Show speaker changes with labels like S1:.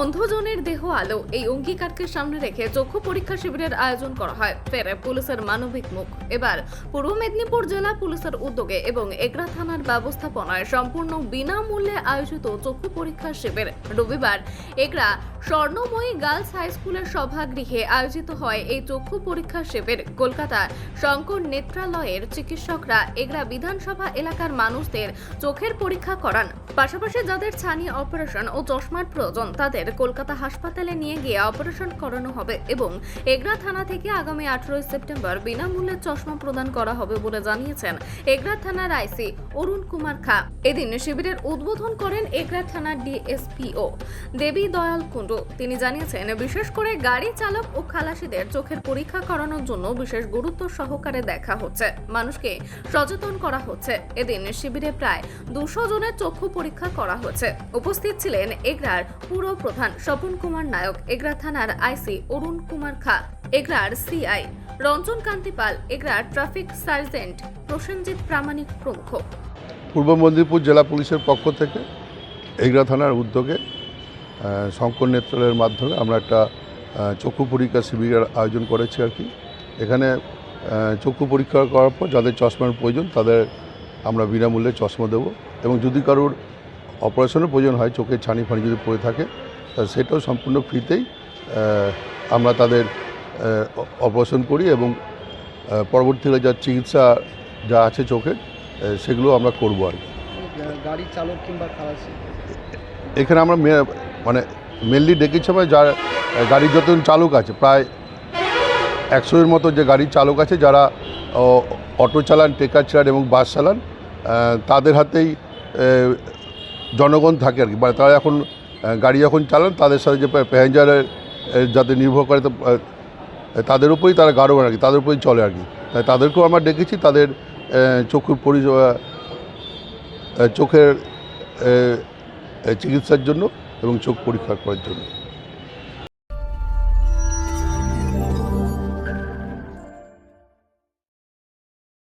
S1: অন্ধজনের দেহ আলো এই অঙ্গীকারকে সামনে রেখে চক্ষু পরীক্ষা শিবিরের আয়োজন করা হয়। ফের পুলিশের মানবিক মুখ। এবার পূর্ব মেদিনীপুর জেলা পুলিশের উদ্যোগে এবং এগরা থানার ব্যবস্থাপনায় সম্পূর্ণ বিনামূল্যে আয়োজিত চক্ষু পরীক্ষা শিবির। রবিবার এগরা স্বর্ণময়ী গার্লস হাই স্কুলের সভাগৃহে আয়োজিত হয় এই চক্ষু পরীক্ষা শিবির। কলকাতা শঙ্কর নেত্রালয়ের চিকিৎসকরা এগরা বিধানসভা এলাকার মানুষদের চোখের পরীক্ষা করান। পাশাপাশি যাদের ছানি অপারেশন ও চশমার প্রয়োজন, তাদের কলকাতা হাসপাতালে নিয়ে গিয়ে অপারেশন করানো হবে এবং এগরা থানা থেকে আগামী আঠারোই সেপ্টেম্বর বিনামূল্যে চশমা প্রদান করা হবে বলে জানিয়েছেন এগরা থানার আইসি অরুণ কুমার খা। এদিন শিবিরের উদ্বোধন করেন এগরা থানার ডিএসপিও দেবী দয়াল কুণ্ডু। তিনি জানিয়েছেন, বিশেষ করে গাড়ি চালক ও খালাসিদের চোখের পরীক্ষা করানোর জন্য বিশেষ গুরুত্ব সহকারে দেখা হচ্ছে। মানুষকে সচেতন করা হচ্ছে। এদিন শিবিরে প্রায় দুশো জনের চক্ষু পরীক্ষা করা হয়েছে। উপস্থিত ছিলেন এগরার পুরো প্রধান স্বপন কুমার নায়ক, এগরা থানার আইসি অরুণ কুমার খা, এগরার সিআই রঞ্জন কান্তি পাল, এগরার ট্রাফিক সার্জেন্ট প্রসেনজিৎ প্রামাণিক প্রমুখ।
S2: পূর্ব মেদিনীপুর জেলা পুলিশের পক্ষ থেকে এগরা থানার উদ্যোগে শঙ্কর নেত্রালয়ের মাধ্যমে আমরা একটা চক্ষু পরীক্ষা শিবিরের আয়োজন করেছি আর কি। এখানে চক্ষু পরীক্ষা করার পর যাদের চশমার প্রয়োজন তাদের আমরা বিনামূল্যে চশমা দেবো এবং যদি কারোর অপারেশনের প্রয়োজন হয় চোখের ছানি ফানি যদি পড়ে থাকে তা সেটাও সম্পূর্ণ ফ্রিতেই আমরা তাদের অপারেশন করি এবং পরবর্তীকালে যা চিকিৎসা যা আছে চোখে সেগুলো আমরা করব আর কি।
S3: গাড়ি চালক কিংবা
S2: এখানে আমরা মে- মানে মেনলি ডেকেছি আমরা যার গাড়ির যতজন চালক আছে প্রায় একশোর মতো যে গাড়ির চালক আছে যারা অটো চালান টেকার চালান এবং বাস চালান তাদের হাতেই জনগণ থাকে আর কি। মানে তারা এখন গাড়ি যখন চালান তাদের সাথে যে প্যাসেঞ্জারের যাতে নির্ভর করে তো, তাদের উপরেই তারা গাড়ো আর কি তাদের উপরেই চলে আর কি। তাই তাদেরকেও আমরা ডেকেছি তাদের চক্ষুর পরিষেবা চোখের চিকিৎসার জন্য এবং চোখ পরীক্ষা করার জন্য।